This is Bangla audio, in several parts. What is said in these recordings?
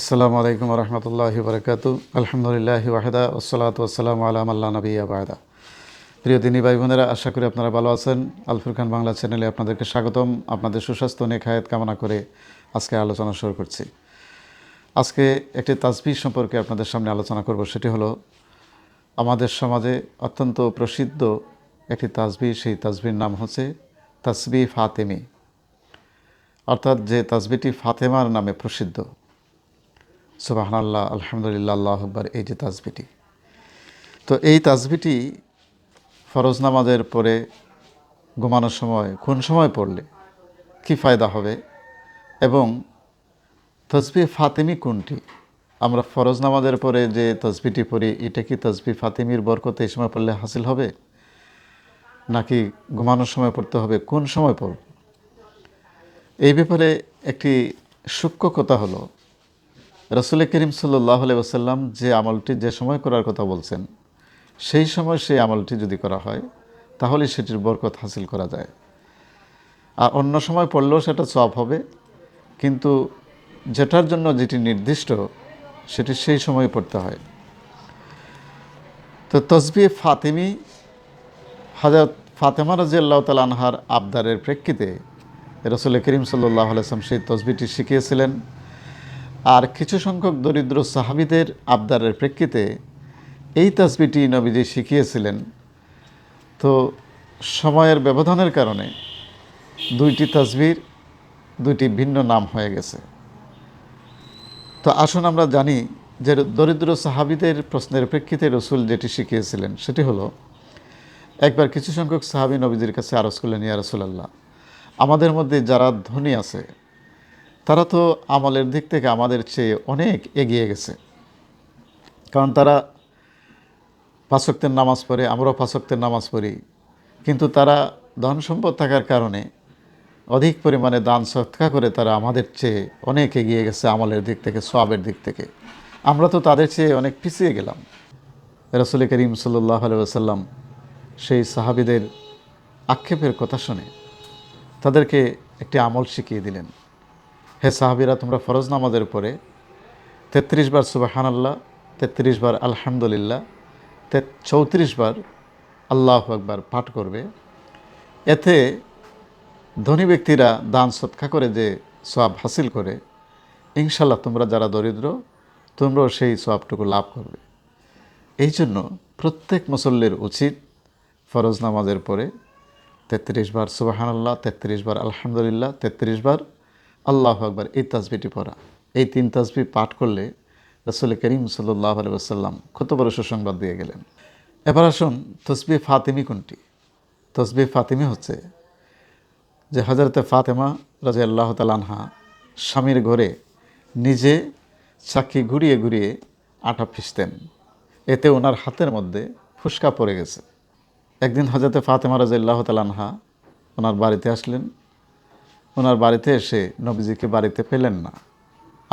আসসালামু আলাইকুম রহমতুল্লাহ বরকাত আলহামদুলিল্লাহ ওয়াহেদা ওসলাত ওসালাম আলাম আল্লাহ নবী আবায়দা প্রিয় দিনী ভাই বোনেরা আশা করি আপনারা ভালো আছেন। আলফুর খান বাংলা চ্যানেলে আপনাদেরকে স্বাগতম। আপনাদের সুস্বাস্থ্য, নেখায়াত কামনা করে আজকে আলোচনা শুরু করছি। আজকে একটি তাসবিহ সম্পর্কে আপনাদের সামনে আলোচনা করব, সেটি হলো, আমাদের সমাজে অত্যন্ত প্রসিদ্ধ একটি তাসবিহ সেই তাসবির নাম হচ্ছে তাসবি ফাতেমি। অর্থাৎ যে তাসবিটি ফাতেমার নামে প্রসিদ্ধ সুবাহান আল্লাহ আলহামদুলিল্লাহ, আল্লাহ আকবর, এই যে তাজবিটি। তো এই তাসবিটি ফরজ নামাজের পরে ঘুমানোর সময়, কোন সময় পড়লে কি ফায়দা হবে? এবং তসবি ফাতেমি কোনটি? আমরা ফরজ নামাজের পরে যে তসবিটি পড়ি, এটা কি তসবি ফাতেমির বরকত এই সময় পড়লে হাসিল হবে? নাকি ঘুমানোর সময় পড়তে হবে? কোন সময় পড়ব? এই ব্যাপারে একটি সূক্ষ্ম কথা হলো রসুল করিম সাল্লাহ ওসাল্লাম যে আমলটি যে সময় করার কথা বলছেন, সেই সময় সেই আমলটি যদি করা হয়, তাহলে সেটির বরকত হাসিল করা যায়। আর অন্য সময় পড়লেও সেটা সব হবে, কিন্তু যেটার জন্য যেটি নির্দিষ্ট, সেটি সেই সময় পড়তে হয়। তো তসবি ফাতেমি হাজরত ফাতেমা রাজি আল্লাহ তাল আনহার আবদারের প্রেক্ষিতে রসুল করিম সাল্লাহ আলাইসলাম সেই তসবিটি শিখিয়েছিলেন। আর কিছু সংখ্যক দরিদ্র সাহাবিদের আবদারের প্রেক্ষিতে এই তাসবিটি নবীজি শিখিয়েছিলেন। তো সময়ের ব্যবধানের কারণে দুইটি তাসবির দুইটি ভিন্ন নাম হয়ে গেছে। তো আসুন আমরা জানি যে দরিদ্র সাহাবিদের প্রশ্নের প্রেক্ষিতে রসুল যেটি শিখিয়েছিলেন সেটি হলো, একবার কিছু সংখ্যক সাহাবি নবীজির কাছে আরজ করলেন, ইয়া রসুলাল্লাহ, আমাদের মধ্যে যারা ধনী আছে তারা তো আমলের দিক থেকে আমাদের চেয়ে অনেক এগিয়ে গেছে। কারণ তারা পাঁচক্তের নামাজ পড়ে, আমরাও পাঁচক্তের নামাজ পড়ি। কিন্তু তারা ধন সম্পদ থাকার কারণে অধিক পরিমাণে দান সৎকা করে তারা আমাদের চেয়ে অনেক এগিয়ে গেছে আমলের দিক থেকে সবের দিক থেকে। আমরা তো তাদের চেয়ে অনেক পিছিয়ে গেলাম। রসুল করিম সাল্লাহ আলুসাল্লাম সেই সাহাবিদের আক্ষেপের কথা শুনে তাদেরকে একটি আমল শিখিয়ে দিলেন। হে সাহাবিরা, তোমরা ফরজ নামাজের পরে তেত্রিশ বার সুবাহান আল্লাহ তেত্রিশ বার আলহামদুলিল্লাহ, তে চৌত্রিশ বার আল্লাহ একবার পাঠ করবে। এতে ধনী ব্যক্তিরা দান সৎকা করে যে সব হাসিল করে ইনশাল্লাহ তোমরা যারা দরিদ্র, তোমরাও সেই সবটুকু লাভ করবে। এই জন্য প্রত্যেক মুসল্লির উচিত ফরজ নামাজের পরে তেত্রিশ বার সুবাহানাল্লাহ, তেত্রিশ বার আলহামদুলিল্লাহ, তেত্রিশ বার আল্লাহ আকবর, এই তাসবিটি পড়া। এই তিন তাসবি পাঠ করলে রসুল করিম সাল্লাহ আলুসাল্লাম কত বড় সুসংবাদ দিয়ে গেলেন। এবার আসুন তসবি ফাতিমি কোনটি? তসবি ফাতিমি হচ্ছে যে হজরতে ফাতেমা রাজা আল্লাহ তালানহা স্বামীর ঘরে নিজে চাকি ঘুরিয়ে ঘুরিয়ে আটা ফিসতেন এতে ওনার হাতের মধ্যে ফুসকা পড়ে গেছে। একদিন হজরতে ফাতেমা রাজা আল্লাহ তালানহা ওনার বাড়িতে আসলেন ওনার বাড়িতে এসে নবীজিকে বাড়িতে পেলেন না।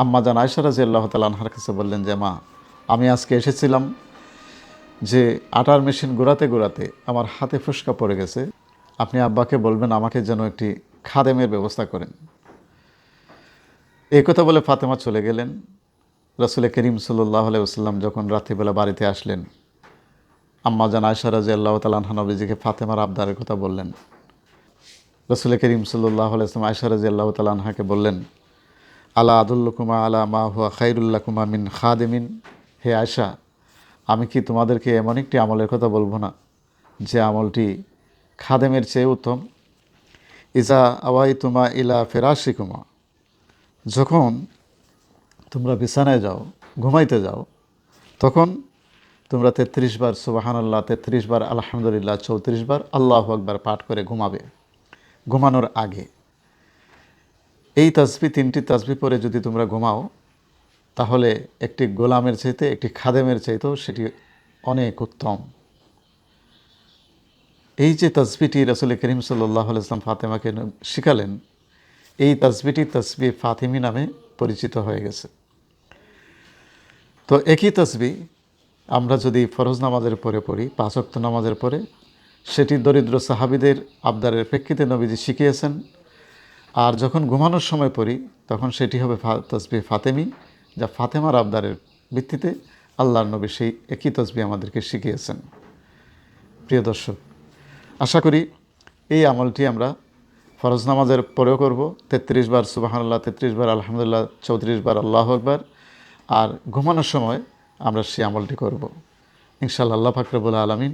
আম্মা জান আয়সা রাজি আল্লাহ তালানহার কাছে বললেন, যে মা, আমি আজকে এসেছিলাম যে আটার মেশিন গোড়াতে গোড়াতে আমার হাতে ফুসকা পড়ে গেছে। আপনি আব্বাকে বলবেন আমাকে যেন একটি খাদেমের ব্যবস্থা করেন। এই কথা বলে ফাতেমা চলে গেলেন। রসুল করিম সাল্লাহ আলাইসাল্লাম যখন রাত্রিবেলা বাড়িতে আসলেন, আম্মা জান আয়সা রাজি আল্লাহ তালানহা নবীজিকে ফাতেমার আবদারের কথা বললেন। রসুল করিম সাল্লাহ আলাইসলাম আয়সা রাজি আল্লাহ তালানহাকে বললেন, আলা আদুল্লকুমা আলা মা হুয়া খাইরুল্লাহ কুমা মিন খাদেমিন? হে আয়সা আমি কি তোমাদেরকে এমন একটি আমলের কথা বলব না, যে আমলটি খাদেমের চেয়ে উত্তম? ইজা আওয়াই তুমা ইলা ফেরাশিকুমা। যখন তোমরা বিছানায় যাও, ঘুমাইতে যাও, তখন তোমরা তেত্রিশ বার সুবাহান আল্লাহ তেত্রিশ বার আলহামদুলিল্লাহ, চৌত্রিশ বার আল্লাহ আকবার পাঠ করে ঘুমাবে। ঘুমানোর আগে। এই তাসবি তিনটি তাসবি পরে যদি তোমরা ঘুমাও, তাহলে একটি গোলামের চাইতে, একটি খাদেমের চাইতেও সেটি অনেক উত্তম। এই যে তসবিটি রসুল করিম সাল্লাহ ইসলাম ফাতেমাকে শিখালেন, এই তাসবিটি তসবি ফাতিমি নামে পরিচিত হয়ে গেছে। তো একই তসবি আমরা যদি ফরজ নামাজের পরে পড়ি পাঁচক্ত নামাজের পরে সেটি দরিদ্র সাহাবিদের আবদারের প্রেক্ষিতে নবীজি শিখিয়েছেন। আর যখন ঘুমানোর সময় পড়ি, তখন সেটি হবে তসবি ফাতেমি, যা ফাতেমার আবদারের ভিত্তিতে আল্লাহর নবী সেই একই তসবি আমাদেরকে শিখিয়েছেন। প্রিয় দর্শক, আশা করি এই আমলটি আমরা ফরজ নামাজের পরেও করব। তেত্রিশ বার সুবাহান্লাহ তেত্রিশ বার আলহামদুলিল্লাহ, চৌত্রিশ বার আল্লাহ আকবার। আর ঘুমানোর সময় আমরা সেই আমলটি করব। ইনশাআল্লাহ, আল্লাহ ফাকরবুল আলমিন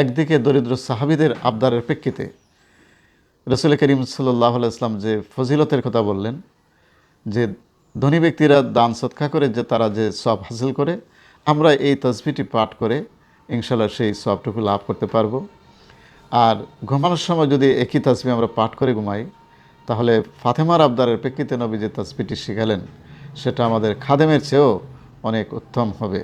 একদিকে দরিদ্র সাহাবিদের আবদারের প্রেক্ষিতে রসুল করিম সাল্লাহ ইসলাম যে ফজিলতের কথা বললেন, যে ধনী ব্যক্তিরা দান সৎকা করে, যে তারা যে সব হাসিল করে, আমরা এই তসবিটি পাঠ করে ইনশাল্লাহ সেই সবটুকু লাভ করতে পারব। আর ঘুমানোর সময় যদি একই তসবি আমরা পাঠ করে ঘুমাই, তাহলে ফাতেমার আবদারের প্রেক্ষিতে নবী যে তসবিটি শিখালেন, সেটা আমাদের খাদেমের চেয়েও অনেক উত্তম হবে।